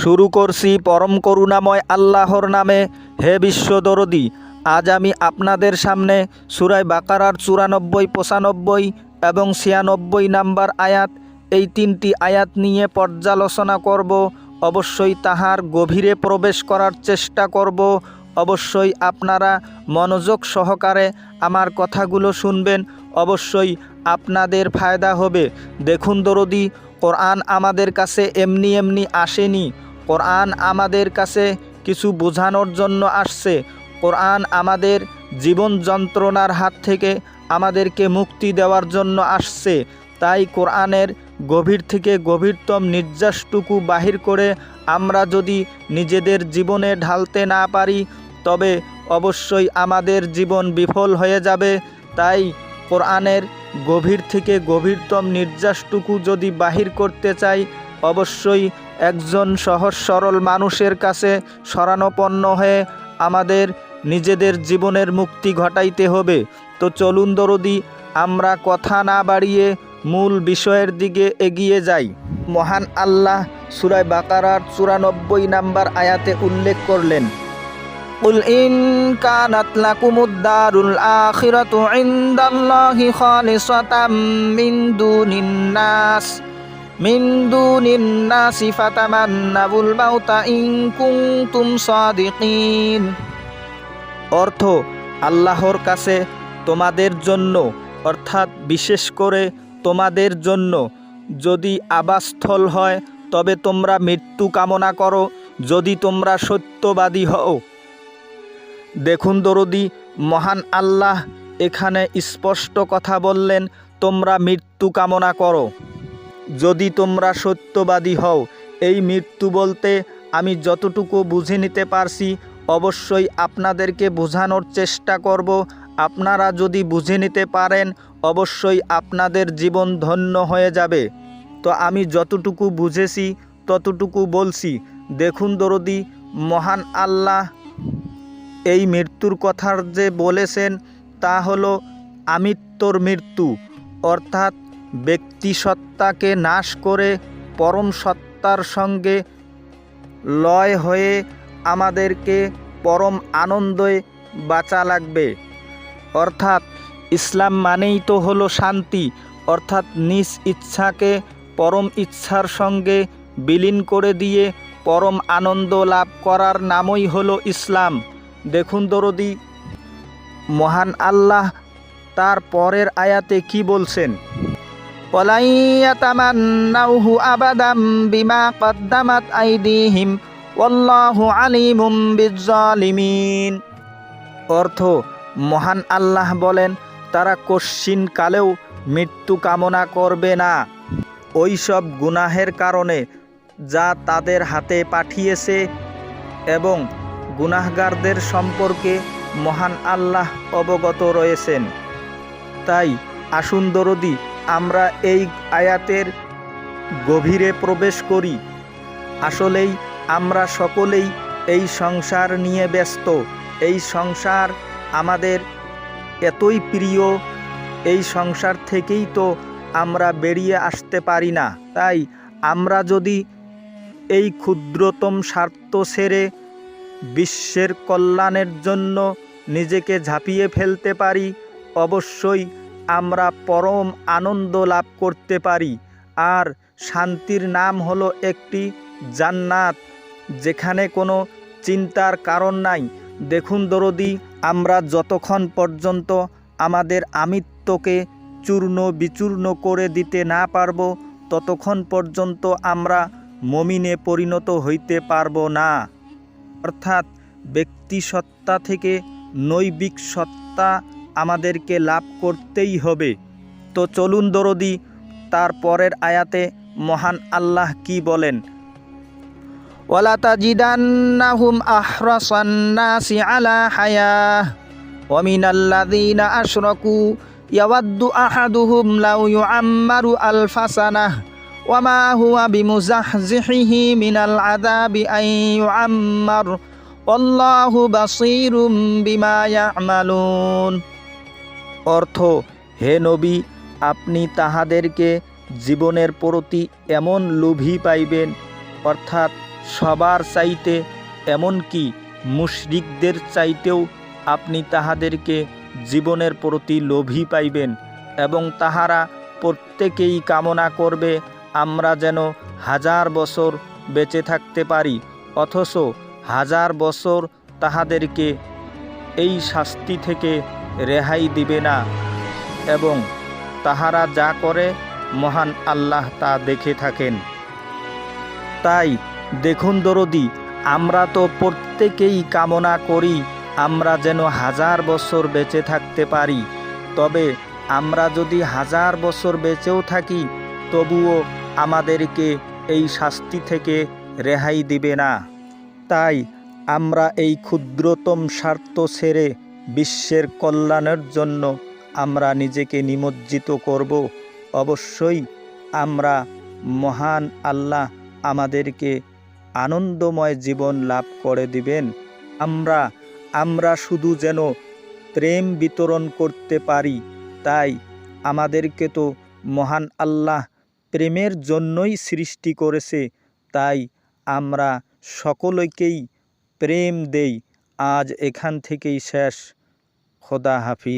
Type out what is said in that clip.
শুরু করছি পরম করুণাময় আল্লাহর নামে। হে বিশ্বদরদি আজ আমি আপনাদের সামনে সুরাই বাকারার চুরানব্বই, পঁচানব্বই এবং ছিয়ানব্বই নাম্বার আয়াত, এই তিনটি আয়াত নিয়ে পর্যালোচনা করব। অবশ্যই তাহার গভীরে প্রবেশ করার চেষ্টা করব। অবশ্যই আপনারা মনোযোগ সহকারে আমার কথাগুলো শুনবেন। অবশ্যই আপনাদের ফায়দা হবে। দেখুন দরদি, কোরআন আমাদের কাছে এমনি এমনি আসেনি। কোরআন আমাদের কাছে কিছু বোঝানোর জন্য আসছে। কোরআন আমাদের জীবন যন্ত্রণার হাত থেকে আমাদেরকে মুক্তি দেওয়ার জন্য আসছে। তাই কোরআনের গভীর থেকে গভীরতম নির্যাসটুকু বাহির করে আমরা যদি নিজেদের জীবনে ঢালতে না পারি, তবে অবশ্যই আমাদের জীবন বিফল হয়ে যাবে। তাই কোরআনের গভীর থেকে গভীরতম নির্যাসটুকু যদি বাহির করতে চাই, অবশ্যই একজন সহজ সরল মানুষের কাছে শরণাপন্ন হয়ে আমাদের নিজেদের জীবনের মুক্তি ঘটাইতে হবে তো চলুন দরদি আমরা কথা না বাড়িয়ে মূল বিষয়ের দিকে এগিয়ে যাই মহান আল্লাহ সুরায় বাকারার চুরানব্বই নাম্বার আয়াতে উল্লেখ করলেন قل إن كانت لكم الدار الآخرة عند الله خالصة من دون الناس মিন্দু দুনিন্নাসি ফাতামান্নাবুল মাউতা সাদিকিন। অর্থ, আল্লাহর কাছে তোমাদের জন্য, অর্থাৎ বিশেষ করে তোমাদের জন্য। যদি আবাসস্থল হয়, তবে তোমরা মৃত্যু কামনা করো, যদি তোমরা সত্যবাদী হও। দেখুন দরদি, মহান আল্লাহ এখানে স্পষ্ট কথা বললেন, তোমরা মৃত্যু কামনা করো। যদি তোমরা সত্যবাদী হও, এই মৃত্যু বলতে আমি যতটুকু বুঝে নিতে পারছি, অবশ্যই আপনাদেরকে বোঝানোর চেষ্টা করব। আপনারা যদি বুঝে নিতে পারেন, অবশ্যই আপনাদের জীবন ধন্য হয়ে যাবে। তো আমি যতটুকু বুঝেছি, ততটুকু বলছি। দেখুন দরদি, মহান আল্লাহ এই মৃত্যুর কথার যে বলেছেন, তা হলো আমিত্বর মৃত্যু। অর্থাৎ ব্যক্তি সত্তাকে নাশ করে পরম সত্তার সঙ্গে লয় হয়ে আমাদেরকে পরম আনন্দে বাঁচা লাগবে। অর্থাৎ ইসলাম মানেই তো হলো শান্তি, অর্থাৎ নিজ ইচ্ছাকে পরম ইচ্ছার সঙ্গে বিলীন করে দিয়ে পরম আনন্দ লাভ করার নামই হলো ইসলাম। দেখুন দরদি, মহান আল্লাহ তার পরের আয়াতে কি বলছেন? ওয়ালাইয়াতামান্নাউহু আবাদাম বিমা কদ্দামাত আইদিহিম, ওয়াল্লাহু আলিমুম বিজ্জালিমিন। অর্থ, মহান আল্লাহ বলেন, তারা কশ্চিন কালেও মৃত্যু কামনা করবে না। ওই সব গুনাহের কারণে যা তাদের হাতে পাঠিয়েছে এবং গুনাহগারদের সম্পর্কে মহান আল্লাহ অবগত রয়েছেন। তাই আসুন দরদি আমরা এই আয়াতের গভীরে প্রবেশ করি। আসলেই আমরা সকলেই এই সংসার নিয়ে ব্যস্ত। এই সংসার আমাদের এতই প্রিয়, এই সংসার থেকেই তো আমরা বেরিয়ে আসতে পারি না। তাই আমরা যদি এই ক্ষুদ্রতম স্বার্থ সেরে বিশ্বের কল্যাণের জন্য নিজেকে ঝাঁপিয়ে ফেলতে পারি, অবশ্যই আমরা পরম আনন্দ লাভ করতে পারি। আর শান্তির নাম হলো একটি জান্নাত, যেখানে কোনো চিন্তার কারণ নাই। দেখুন দরদি, আমরা যতক্ষণ পর্যন্ত আমাদের আমিত্বকে চূর্ণ বিচূর্ণ করে দিতে না পারব, ততক্ষণ পর্যন্ত আমরা মমিনে পরিণত হইতে পারব না। অর্থাৎ ব্যক্তি সত্তা থেকে নৈবিক সত্তা আমাদেরকে লাভ করতেই হবে। তো চলুন দরদি, তার পরের আয়াতে মহান আল্লাহ কি বলেন? ওয়ালা তাজিদান্নাহুম আহরাসান্নাসি আলা হায়াহ ওয়া মিনাল্লাযীনা আশরাকু ইয়াওয়াদ্দু আহাদুহুম লাউ ইউআম্মারু আলফা সানাহ। ওয়া মা হুয়া বিমুজাহজিহিহি মিনাল আযাবি আন ইউআম্মার। অল্লাহু বাসিরুম বিমা ইয়ামালুন। অর্থ, হে নবী, আপনি তাহাদেরকে জীবনের প্রতি এমন লোভী পাইবেন, অর্থাৎ সবার চাইতে এমনকি মুশরিকদের চাইতেও আপনি তাহাদেরকে জীবনের প্রতি লোভী পাইবেন এবং তাহারা প্রত্যেকেই কামনা করবে, আমরা যেন হাজার বছর বেঁচে থাকতে পারি, অথচ হাজার বছর তাহাদেরকে এই শাস্তি থেকে রেহাই দিবে না এবং তাহারা যা করে মহান আল্লাহ তা দেখে থাকেন। তাই দেখুন দরদি, আমরা তো প্রত্যেকেই কামনা করি আমরা যেন হাজার বছর বেঁচে থাকতে পারি। তবে আমরা যদি হাজার বছর বেঁচেও থাকি, তবুও আমাদেরকে এই শাস্তি থেকে রেহাই দিবে না। তাই আমরা এই ক্ষুদ্রতম স্বার্থ ছেড়ে বিশ্বের কল্যাণের জন্য আমরা নিজেকে নিমজ্জিত করব। অবশ্যই আমরা মহান আল্লাহ আমাদেরকে আনন্দময় জীবন লাভ করে দিবেন। আমরা আমরা শুধু যেন প্রেম বিতরণ করতে পারি, তাই আমাদেরকে তো মহান আল্লাহ প্রেমের জন্যই সৃষ্টি করেছে, তাই আমরা সকলকেই প্রেম দেই। আজ এখান থেকেই শেষ। খোদা হাফিজ।